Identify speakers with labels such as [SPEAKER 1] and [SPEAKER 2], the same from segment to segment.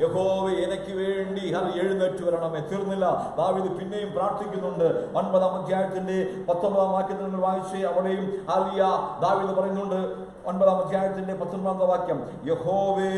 [SPEAKER 1] യഹോവേ എനിക്ക് വേണ്ടി അത് എഴുന്നേറ്റ് വരണമേ. തീർന്നില്ല. ദാവീദ് പിന്നെയും പ്രാർത്ഥിക്കുന്നുണ്ട്. ഒൻപതാം അധ്യായത്തിന്റെ പത്തൊമ്പതാം വാക്യത്തിൽ നിങ്ങൾ വായിച്ചേ അവിടെയും ആലിയ ദാവിത് പറയുന്നുണ്ട്. ഒൻപതാം അധ്യായത്തിന്റെ പത്തൊമ്പതാം വാക്യം യഹോവേ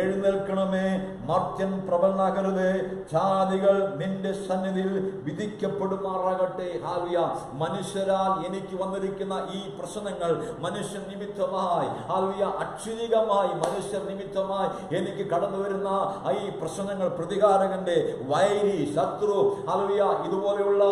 [SPEAKER 1] എഴുന്നേൽക്കണമേ. മർത്യൻ പ്രബലനാകരുത് ജാതികൾ നിന്റെ സന്നിധിയിൽ വിധിക്കപ്പെടുമാറാകട്ടെ. ഹാവിയ മനുഷ്യരാൽ എനിക്ക് വന്നിരിക്കുന്ന ഈ പ്രശ്നങ്ങൾ മനുഷ്യ നിമിത്തമായി ഹാവിയ അക്ഷരികമായി മനുഷ്യർ നിമിത്തമായി എനിക്ക് കടന്നു വരുന്ന ഈ പ്രശ്നങ്ങൾ പ്രതികാരകന്റെ വൈരി ശത്രു അലവിയ ഇതുപോലെയുള്ള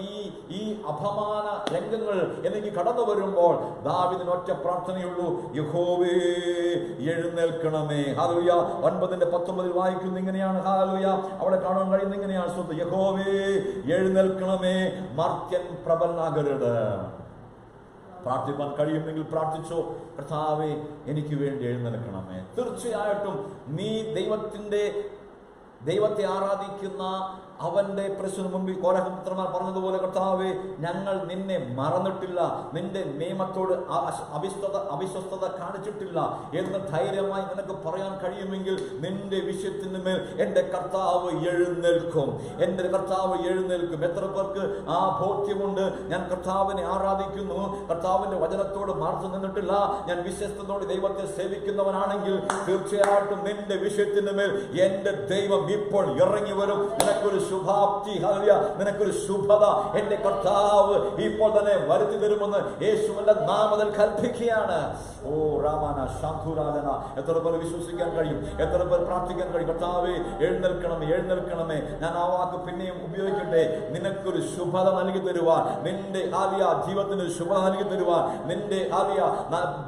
[SPEAKER 1] ഈ ഈ അപമാന രംഗങ്ങൾ എനിക്ക് കടന്നു വരുമ്പോൾ ദാവിദിന് ഒറ്റ പ്രാർത്ഥനയുള്ളൂ. യഹോവേ എഴുന്നേൽക്കണമേ. ഹാലുയ ഒൻപതിന്റെ പത്തൊമ്പതിൽ വായിക്കുന്ന ഇങ്ങനെയാണ്. ഹാലുയ അവിടെ കാണാൻ കഴിയുന്ന ഇങ്ങനെയാണ്. യഹോവേ എഴുന്നേൽക്കണമേ. മർത്യൻ പ്രബലനാകരുത്. പ്രാർത്ഥിപ്പാൻ കഴിയുമെങ്കിൽ പ്രാർത്ഥിച്ചോ. കർത്താവെ എനിക്ക് വേണ്ടി എഴുന്നേൽക്കണമേ. തീർച്ചയായിട്ടും നീ ദൈവത്തിന്റെ ദൈവത്തെ ആരാധിക്കുന്ന അവന്റെ പ്രശ്നം മുമ്പിൽ കോരഹപുത്രന്മാർ പറഞ്ഞതുപോലെ കർത്താവെ ഞങ്ങൾ നിന്നെ മറന്നിട്ടില്ല. നിന്റെ നിയമത്തോട് അവിശ്വത അവിശ്വസ്തത കാണിച്ചിട്ടില്ല എന്ന് ധൈര്യമായി നിനക്ക് പറയാൻ കഴിയുമെങ്കിൽ നിന്റെ വിഷയത്തിന് മേൽ എന്റെ കർത്താവ് എഴുന്നേൽക്കും. എന്റെ കർത്താവ് എഴുന്നേൽക്കും. എത്ര പേർക്ക് ആ ബോധ്യമുണ്ട്? ഞാൻ കർത്താവിനെ ആരാധിക്കുന്നു. കർത്താവിന്റെ വചനത്തോട് മാർച്ചു നിന്നിട്ടില്ല. ഞാൻ വിശ്വസ്തത്തോട് ദൈവത്തെ സേവിക്കുന്നവനാണെങ്കിൽ തീർച്ചയായിട്ടും നിന്റെ വിഷയത്തിന് മേൽ എന്റെ ദൈവം ഇപ്പോൾ ഇറങ്ങി വരും. നിനക്കൊരു ശുഭാപ്തി ഹലിയ നിനക്കൊരു ശുഭത എന്റെ കർത്താവ് ഇപ്പോൾ തന്നെ വരുത്തി തരുമെന്ന് യേശുവിന്റെ നാമത്തിൽ കൽപ്പിക്കുകയാണ്. ഓ രാമാന ശാന്തുരാജന എത്ര പേർ വിശ്വസിക്കാൻ കഴിയും? എത്ര പേർ പ്രാർത്ഥിക്കാൻ കഴിയും? കർത്താവേ എഴുന്നേൽക്കണമേ എഴുന്നേൽക്കണമേ. ഞാൻ ആ വാക്ക് പിന്നെയും ഉപയോഗിക്കട്ടെ. നിനക്കൊരു ശുഭത നൽകി തരുവാൻ നിന്റെ ആലിയ ജീവിതത്തിന് ശുഭത നൽകി തരുവാൻ നിന്റെ ആലിയ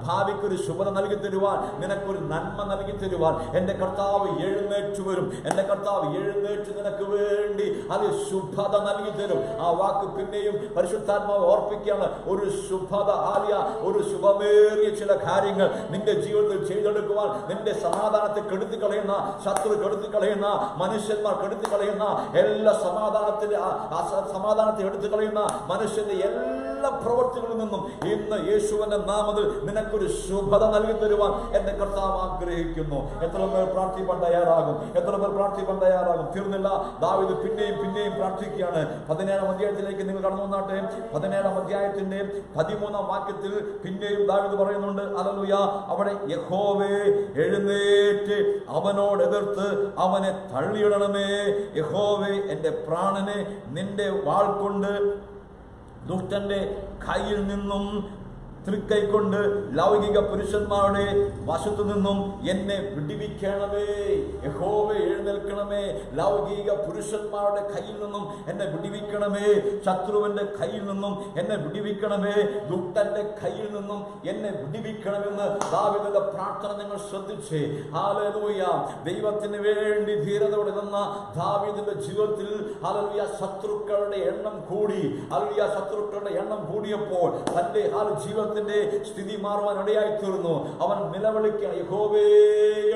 [SPEAKER 1] ഭാവിക്കൊരു ശുഭത നൽകി തരുവാൻ നിനക്കൊരു നന്മ നൽകി തരുവാൻ. എന്റെ കർത്താവ് എഴുന്നേറ്റ് വരും. എന്റെ കർത്താവ് എഴുന്നേറ്റ് നിനക്ക് വേണ്ടി അത് ശുഭത നൽകി തരും. ആ വാക്ക് പിന്നെയും പരിശുദ്ധാത്മാവ് ഓർപ്പിക്കുകയാണ്. ഒരു ശുഭത ആലിയ ഒരു ശുഭമേറിയ ചില കാര്യങ്ങൾ നിന്റെ ജീവിതത്തിൽ ചെയ്തെടുക്കുവാൻ നിന്റെ സമാധാനത്തെ കെടുത്തി കളയുന്ന ശത്രു കെടുത്തി കളയുന്ന മനുഷ്യന്മാർ കെടുത്തി കളയുന്ന എല്ലാ സമാധാനത്തിന്റെ സമാധാനത്തെ എടുത്തു കളയുന്ന മനുഷ്യന്റെ എല്ലാ പ്രവൃത്തികളിൽ നിന്നും ഇന്ന് യേശുവിന്റെ നാമത്തിൽ നിനക്കൊരു ശുഭത നൽകി തരുവാൻ എന്റെ കർത്താവ് ആഗ്രഹിക്കുന്നു. എത്ര പേർ പ്രാർത്ഥിപ്പാൻ തയ്യാറാകും? എത്ര പേർ പ്രാർത്ഥിപ്പാൻ തയ്യാറാകും? തീർന്നില്ല. ദാവിദ് പിന്നെയും പിന്നെയും പ്രാർത്ഥിക്കുകയാണ്. പതിനേഴാം അധ്യായത്തിലേക്ക് നിങ്ങൾ കടന്നു വന്നാട്ടെ? പതിനേഴാം അധ്യായത്തിന്റെ പതിമൂന്നാം വാക്യത്തിൽ പിന്നെയും ദാവിദ് പറയുന്നുണ്ട് അലലുയ അവിടെ യഹോവേ എഴുന്നേറ്റ് അവനോട് എതിർത്ത് അവനെ തള്ളിയിടണമേ. യഹോവേ എന്റെ പ്രാണനെ നിന്റെ വാൾ കൊണ്ട് ദുഷ്ടന്റെ കയ്യിൽ നിന്നും തൃക്കൈ കൊണ്ട് ലൗകിക പുരുഷന്മാരുടെ വശത്തു നിന്നും എന്നെ വിടിവിക്കണമേ. യഹോവ എഴുന്നേൽക്കണമേ. ലൗകിക പുരുഷന്മാരുടെ കയ്യിൽ നിന്നും എന്നെ വിടിവിക്കണമേ. ശത്രുവിന്റെ കയ്യിൽ നിന്നും എന്നെ വിടിവിക്കണമേ. ദുഷ്ടന്റെ കയ്യിൽ നിന്നും എന്നെ വിടിവിക്കണമെന്ന് ദാവിദന്റെ പ്രാർത്ഥന നിങ്ങൾ ശ്രദ്ധിച്ചേ. ഹാലലൂയ ദൈവത്തിന് വേണ്ടി ധീരതയോടെ നിന്ന ദാവിദിന്റെ ജീവിതത്തിൽ ഹാലലൂയ ശത്രുക്കളുടെ എണ്ണം കൂടി. ഹാലലൂയ ശത്രുക്കളുടെ എണ്ണം കൂടിയപ്പോൾ തന്റെ ഹാൽ ജീവിതത്തിന്റെ സ്ഥിതി മാറുവാൻ ഇടയായി തീർന്നു അവൻ നിലവിളിക്കണം യഹോവേ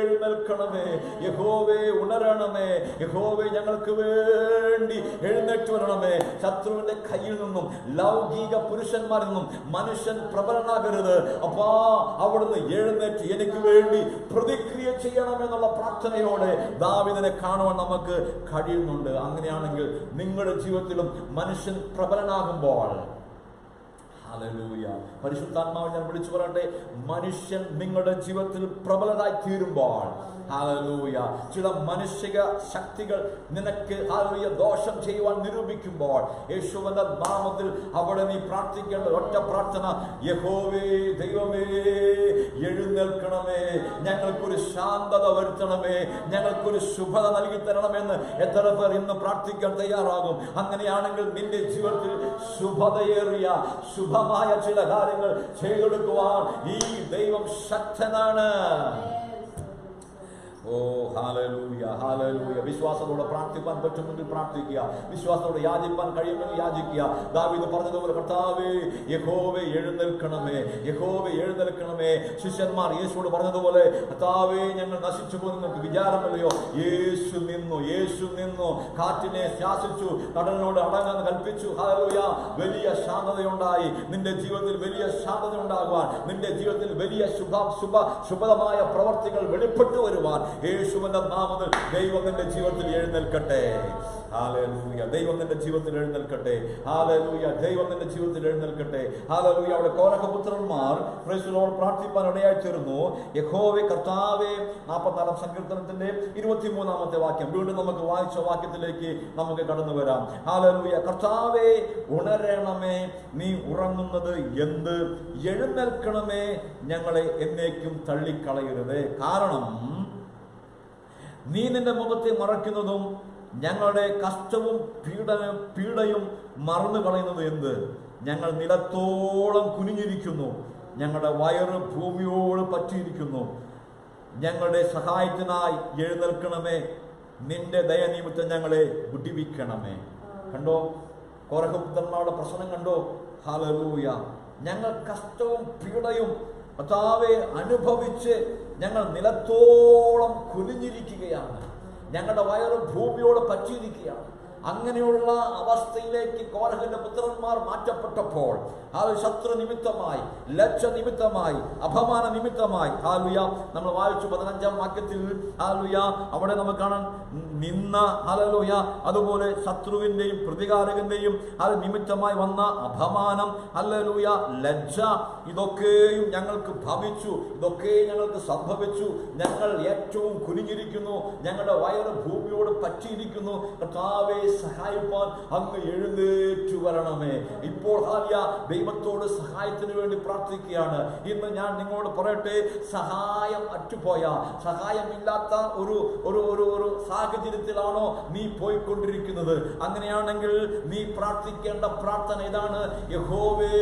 [SPEAKER 1] എഴുന്നേൽക്കണമേ യഹോവേ ഉണരണമേ യഹോവേ ഞങ്ങൾക്ക് വേണ്ടി എഴുന്നേറ്റ് വരണമേ. ശത്രുവിന്റെ കയ്യിൽ നിന്നും ലൗകിക പുരുഷന്മാരിൽ നിന്നും മനുഷ്യൻ പ്രബലനാകരുത്. അപ്പാ അവിടുന്ന് എഴുന്നേറ്റ് എനിക്ക് വേണ്ടി പ്രതിക്രിയ ചെയ്യണമെന്നുള്ള പ്രാർത്ഥനയോടെ ദാവിദിനെ കാണുവാൻ നമുക്ക് കഴിയുന്നുണ്ട്. അങ്ങനെയാണെങ്കിൽ നിങ്ങളുടെ ജീവിതത്തിലും മനുഷ്യൻ പ്രബലനാകുമ്പോൾ പരിശുദ്ധാത്മാവ് ഞാൻ വിളിച്ചു പറയട്ടെ. മനുഷ്യൻ നിങ്ങളുടെ ജീവിതത്തിൽ പ്രബലരായി തീരുമ്പോൾ ഹല്ലേലൂയ ചില മനുഷ്യക ശക്തികൾ നിനക്ക് ഹല്ലേലൂയ ദോഷം ചെയ്യുവാൻ നിരൂപിക്കുമ്പോൾ യേശുവിന്റെ നാമത്തിൽ അവിടെ നീ പ്രാർത്ഥിക്കേണ്ട ഒറ്റ പ്രാർത്ഥന. യഹോവേ ദൈവമേ. എഴുന്നേൽക്കണമേ. ഞങ്ങൾക്കൊരു ശാന്തത വരുത്തണമേ. ഞങ്ങൾക്കൊരു ശുഭത നൽകി തരണമെന്ന് എത്ര പേർ ഇന്ന് പ്രാർത്ഥിക്കാൻ തയ്യാറാകും? അങ്ങനെയാണെങ്കിൽ നിന്റെ ജീവിതത്തിൽ ശുഭതയേറിയ ശുഭമായ ചില കാര്യങ്ങൾ ചെയ്തെടുക്കുവാൻ ഈ ദൈവം ശക്തനാണ്. ഓ ഹാലലൂയ ഹാലലൂയ വിശ്വാസത്തോടെ പ്രാർത്ഥിപ്പാൻ പറ്റുമെങ്കിൽ പ്രാർത്ഥിക്കുക. വിശ്വാസത്തോടെ യാചിപ്പാൻ കഴിയുമെങ്കിൽ യാചിക്കുക. ദാവീദ് പറഞ്ഞതുപോലെ കർത്താവേ യഹോവെ എഴുന്നേൽക്കണമേ യഹോവെ എഴുന്നേൽക്കണമേ. ശിഷ്യന്മാർ യേശുവോട് പറഞ്ഞതുപോലെ കർത്താവേ ഞങ്ങൾ നശിച്ചു പോകുന്ന നിങ്ങൾക്ക് വിചാരമല്ലയോ? യേശു നിന്നു യേശു നിന്നു. കാറ്റിനെ ശാസിച്ചു കടലിനോട് അടങ്ങാൻ കൽപ്പിച്ചു. ഹാലലൂയ വലിയ ശാന്തതയുണ്ടായി. നിന്റെ ജീവിതത്തിൽ വലിയ ശാന്തത ഉണ്ടാകുവാൻ നിന്റെ ജീവിതത്തിൽ വലിയ ശുഭ ശുഭ ശുഭമായ പ്രവർത്തികൾ വെളിപ്പെട്ടു വരുവാൻ യേശുവിന്റെ നാമത്തിൽ ദൈവം നിന്റെ ജീവിതത്തിൽ എഴുന്നേൽക്കട്ടെ. ഹാലലൂയ ദൈവം നിന്റെ ജീവിതത്തിൽ എഴുന്നേൽക്കട്ടെ. ഹാലലൂയ ദൈവം നിന്റെ ജീവിതത്തിൽ എഴുന്നേൽക്കട്ടെ. ഹാലലൂയ അവിടെ കോരഹപുത്രന്മാർ പ്രേസുലോട് പ്രാർത്ഥിപ്പാൻ ഇടയായി ചേർന്നു യഹോവെ കർത്താവെ നാൽപ്പത്താറാം സങ്കീർത്തനത്തിന്റെ ഇരുപത്തിമൂന്നാമത്തെ വാക്യം വീണ്ടും നമുക്ക് വായിച്ച വാക്യത്തിലേക്ക് നമുക്ക് കടന്നു വരാം. ഹാലലൂയ കർത്താവെ ഉണരണമേ നീ ഉറങ്ങുന്നത് എന്ത്? എഴുന്നേൽക്കണമേ ഞങ്ങളെ എന്നേക്കും തള്ളിക്കളയരുത്. കാരണം നീ നിന്റെ മുഖത്തെ മറയ്ക്കുന്നതും ഞങ്ങളുടെ കഷ്ടവും പീഡന പീഡയും മറന്നു കളയുന്നത് എന്ത്? ഞങ്ങൾ നിലത്തോളം കുനിഞ്ഞിരിക്കുന്നു. ഞങ്ങളുടെ വയറ് ഭൂമിയോട് പറ്റിയിരിക്കുന്നു. ഞങ്ങളുടെ സഹായത്തിനായി എഴുന്നേൽക്കണമേ. നിന്റെ ദയനിമിത്തം ഞങ്ങളെ വിടിവിക്കണമേ. കണ്ടോ? കോരഹപുത്രന്മാരുടെ പ്രശ്നം കണ്ടോ? ഹാലലൂയ ഞങ്ങൾ കഷ്ടവും പീഡയും കർത്താവെ അനുഭവിച്ച് ഞങ്ങൾ നിലത്തോളം കുലിഞ്ഞിരിക്കുകയാണ് ഞങ്ങളുടെ വയറ് ഭൂമിയോട് പറ്റിയിരിക്കുകയാണ്. അങ്ങനെയുള്ള അവസ്ഥയിലേക്ക് കോരഹന്റെ പുത്രന്മാർ മാറ്റപ്പെട്ടപ്പോൾ ആ ശത്രു നിമിത്തമായി ലക്ഷ നിമിത്തമായി അപമാന നിമിത്തമായി. ഹാലുയ നമ്മൾ വായിച്ചു പതിനഞ്ചാം വാക്യത്തിൽ ഹാലുയ അവിടെ നമുക്ക് കാണാൻ നിന്ന ഹലലുയ അതുപോലെ ശത്രുവിന്റെയും പ്രതികാരകന്റെയും അത് നിമിത്തമായി വന്ന അപമാനം ഹലലുയ ലജ്ജ ഇതൊക്കെയും ഞങ്ങൾക്ക് ഭവിച്ചു ഇതൊക്കെയും ഞങ്ങൾക്ക് സംഭവിച്ചു. ഞങ്ങൾ ഏറ്റവും കുനിഞ്ഞിരിക്കുന്നു ഞങ്ങളുടെ വയറ് ഭൂമിയോട് പറ്റിയിരിക്കുന്നു. കർത്താവെ സഹായിപ്പാൻ അങ്ങ് എഴുന്നേറ്റു വരണമേ. ഇപ്പോൾ ഹാലിയ ദൈവത്തോട് സഹായത്തിന് വേണ്ടി പ്രാർത്ഥിക്കുകയാണ്. ഇന്ന് ഞാൻ നിങ്ങളോട് പറയട്ടെ സഹായം അറ്റുപോയ. സഹായമില്ലാത്ത ഒരു ഒരു ഒരു ഒരു സാഹചര്യത്തിലാണോ നീ പോയിക്കൊണ്ടിരിക്കുന്നത്? അങ്ങനെയാണെങ്കിൽ നീ പ്രാർത്ഥിക്കേണ്ട പ്രാർത്ഥന ഇതാണ്. യഹോവേ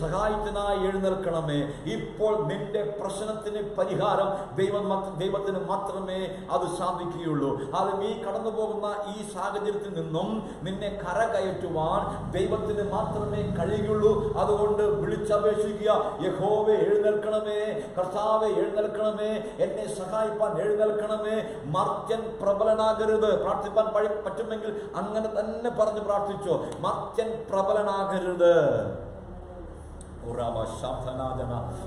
[SPEAKER 1] സഹായത്തിനായി എഴുന്നേൽക്കണമേ ഇപ്പോൾ നിന്റെ പ്രശ്നത്തിന് പരിഹാരം ദൈവം ദൈവത്തിന് മാത്രമേ അത് സാധിക്കുകയുള്ളൂ. അത് നീ കടന്നു പോകുന്ന ഈ സാഹചര്യത്തിൽ നിന്നും നിന്നെ കരകയറ്റുവാൻ ദൈവത്തിന് മാത്രമേ കഴിയുള്ളൂ അതുകൊണ്ട് വിളിച്ചപേക്ഷിക്കുക. യഹോവെ എഴുന്നേൽക്കണമേ. കർത്താവെ എഴുന്നേൽക്കണമേ. എന്നെ സഹായിപ്പാൻ എഴുന്നേൽക്കണമേ. മർത്യൻ പ്രബലനാകരുത്. പ്രാർത്ഥിപ്പാൻ പറ്റുമെങ്കിൽ അങ്ങനെ തന്നെ പറഞ്ഞ് പ്രാർത്ഥിച്ചോ. മർത്യൻ പ്രബലനാകരുത്.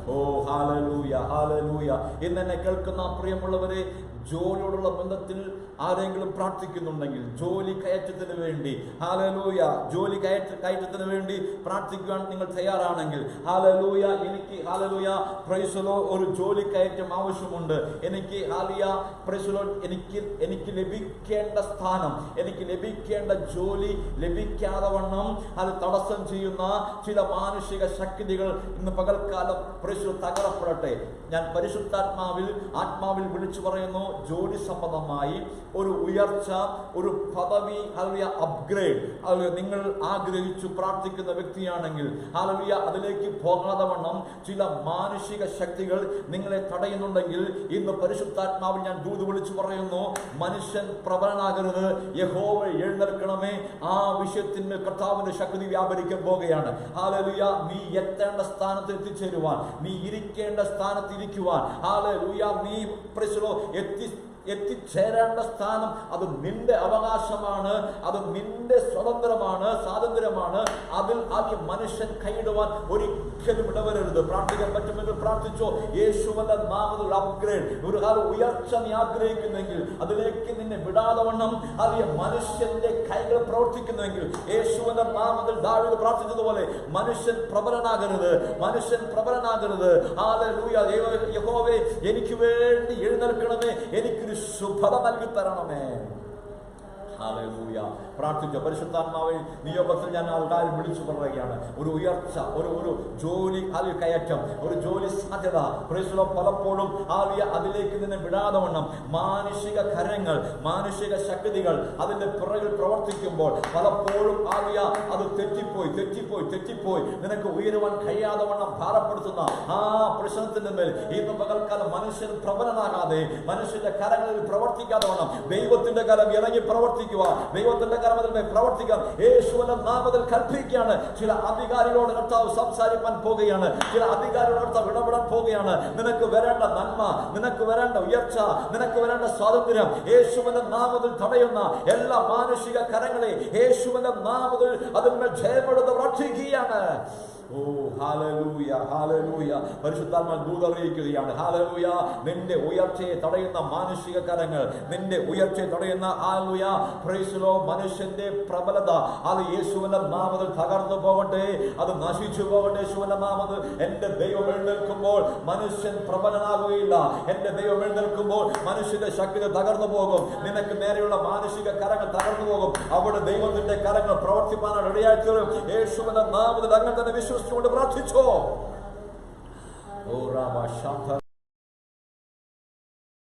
[SPEAKER 1] ഓ ഹാലലൂയ ഹാലലൂയ ഇന്ന് എന്നെ കേൾക്കുന്ന പ്രിയമുള്ളവരെ ജോലിയോടുള്ള ബന്ധത്തിൽ ആരെങ്കിലും പ്രാർത്ഥിക്കുന്നുണ്ടെങ്കിൽ ജോലി കയറ്റത്തിന് വേണ്ടി ഹാലലൂയ ജോലി കയറ്റ കയറ്റത്തിന് വേണ്ടി പ്രാർത്ഥിക്കുവാൻ നിങ്ങൾ തയ്യാറാണെങ്കിൽ ഹാലലൂയ എനിക്ക് ഹാലലൂയ പ്രൈസലോ ഒരു ജോലി കയറ്റം ആവശ്യമുണ്ട്. എനിക്ക് ഹാലിയ പ്രൈസലോ എനിക്ക് എനിക്ക് ലഭിക്കേണ്ട സ്ഥാനം എനിക്ക് ലഭിക്കേണ്ട ജോലി ലഭിക്കാതെ വണ്ണം അത് തടസ്സം ചെയ്യുന്ന ചില മാനുഷിക ശക്തികൾ ഇന്ന് പകൽക്കാലം പ്രൈസ് തകർപ്പെടട്ടെ ഞാൻ പരിശുദ്ധാത്മാവിൽ ആത്മാവിൽ വിളിച്ചു പറയുന്നു ജോലി സംബന്ധമായി ഒരു ഉയർച്ച ഒരു പദവി അലവിയ അപ്ഗ്രേഡ് അത് നിങ്ങൾ ആഗ്രഹിച്ചു പ്രാർത്ഥിക്കുന്ന വ്യക്തിയാണെങ്കിൽ അലവിയ അതിലേക്ക് പോകാതെ വണ്ണം ചില മാനുഷിക ശക്തികൾ നിങ്ങളെ തടയുന്നുണ്ടെങ്കിൽ ഇന്ന് പരിശുദ്ധാത്മാവിൽ ഞാൻ ദൂത് വിളിച്ചു പറയുന്നു മനുഷ്യൻ പ്രബലനാകരുത് യഹോവ എഴുന്നേൽക്കണമേ. ആ വിഷയത്തിന് കർത്താവിന്റെ ശക്തി വ്യാപരിക്കാൻ പോകുകയാണ്. ആലലുയ നീ എത്തേണ്ട സ്ഥാനത്ത് എത്തിച്ചേരുവാൻ നീ ഇരിക്കേണ്ട സ്ഥാനത്ത് ഇരിക്കുവാൻ. ആലലുയ നീ പ്രശ്നോ എത്തി എത്തിച്ചേരേണ്ട സ്ഥാനം അത് നിന്റെ അവകാശമാണ് അത് നിന്റെ സ്വതന്ത്രമാണ് സ്വാതന്ത്ര്യമാണ്. അതിൽ ആദ്യം മനുഷ്യൻ കൈയിടുവാൻ ഒരിക്കലും ഇടവരരുത്. പ്രാർത്ഥിക്കാൻ പറ്റുമെങ്കിൽ പ്രാർത്ഥിച്ചോ. യേശുവിന്റെ നാമത്തിൽ അപ്ഗ്രേഡ് ഒരു കാലം ഉയർച്ച നീ ആഗ്രഹിക്കുന്നെങ്കിൽ അതിലേക്ക് നിന്നെ വിടാതെ വണ്ണം. ആദ്യ മനുഷ്യന്റെ കൈകൾ പ്രവർത്തിക്കുന്നുവെങ്കിൽ യേശുവിന്റെ നാമത്തിൽ ദാവിത് പ്രാർത്ഥിച്ചതുപോലെ മനുഷ്യൻ പ്രബലനാകരുത്. മനുഷ്യൻ പ്രബലനാകരുത്. ആലൂയ യഹോവേ എനിക്ക് വേണ്ടി എഴുന്നേൽക്കണമേ. എനിക്കൊരു ശുഭത നൽകി തരണമേ ഹല്ലേലൂയ പ്രാർത്ഥിച്ച പരിശുദ്ധാത്മാവെ നിയോഗത്തിൽ ഞാൻ ആൾക്കാർ വിളിച്ചു പറയുകയാണ്. ഒരു ഉയർച്ച ഒരു ഒരു ജോലി അതിൽ കയറ്റം ഒരു ജോലി സാധ്യത. പ്രേസുലോ പലപ്പോഴും ആലിയ അതിലേക്ക് നിന്ന് വിടാതെ വണ്ണം. മാനുഷിക കരങ്ങൾ മാനുഷിക ശക്തികൾ അതിന്റെ പിറകിൽ പ്രവർത്തിക്കുമ്പോൾ പലപ്പോഴും ആലിയ അത് തെറ്റിപ്പോയി തെറ്റിപ്പോയി തെറ്റിപ്പോയി. നിനക്ക് ഉയരുവാൻ കഴിയാതെ വണ്ണം ഭാരപ്പെടുത്തുന്ന ആ പ്രശ്നത്തിന്റെ മേൽ ഇന്ന് പകൽക്കാലം മനുഷ്യൻ പ്രബലനാകാതെ മനുഷ്യന്റെ കരങ്ങളിൽ പ്രവർത്തിക്കാതെ വണ്ണം ദൈവത്തിന്റെ കരം ഇറങ്ങി പ്രവർത്തിക്കുക ദൈവത്തിന്റെ മേൽ പ്രവർത്തിക്കാം യേശുവിന്റെ നാമത്തിൽ കൽപ്പിക്കുകയാണ്. ചില അധികാരികളോട് കർത്താവ് സംസാരിക്കാൻ പോകുകയാണ്. ചില അധികാരികളോട് കർത്താവ് ഇടപെടാൻ പോകുകയാണ്. നിനക്ക് വരേണ്ട നന്മ നിനക്ക് വരേണ്ട ഉയർച്ച നിനക്ക് വരേണ്ട സ്വാതന്ത്ര്യം യേശുവിന്റെ നാമത്തിൽ തടയുന്ന എല്ലാ മാനുഷിക കരങ്ങളെ യേശുവിന്റെ നാമത്തിൽ അതിന്മേൽ ജയമെടുത്ത് രക്ഷിക്കുകയാണ്. ഓ ഹാലലൂയ ഹാലലൂയ പരിശുദ്ധാത്മ ദൂതറിയിക്കുകയാണ് ഹാലലൂയ നിന്റെ ഉയർച്ചയെ തടയുന്ന മാനുഷിക കരങ്ങൾ നിന്റെ ഉയർച്ചയെ തടയുന്ന ഹാലൂയ പ്രൈസിലോ മനുഷ്യന്റെ പ്രബലത. അത് യേശുവിന്റെ നാമത്തിൽ തകർന്നു പോകട്ടെ. അത് നശിച്ചു പോകട്ടെ യേശുവിന്റെ നാമത്തിൽ. എന്റെ ദൈവം എഴുന്നേൽക്കുമ്പോൾ മനുഷ്യൻ പ്രബലനാകുകയില്ല. എന്റെ ദൈവം എഴുന്നേൽക്കുമ്പോൾ മനുഷ്യന്റെ ശക്തി തകർന്നു പോകും. നിനക്ക് നേരെയുള്ള മാനുഷിക കരങ്ങൾ തകർന്നു പോകും. അവിടെ ദൈവത്തിന്റെ കരങ്ങൾ പ്രവർത്തിപ്പാനാണ് ഇടയായി തീരും യേശുവിന്റെ നാമത്തിൽ അങ്ങനെ തന്നെ വിശ്വസിച്ചുകൊണ്ട് പ്രാർത്ഥിച്ചോ ഓ രാമ ശാന്ത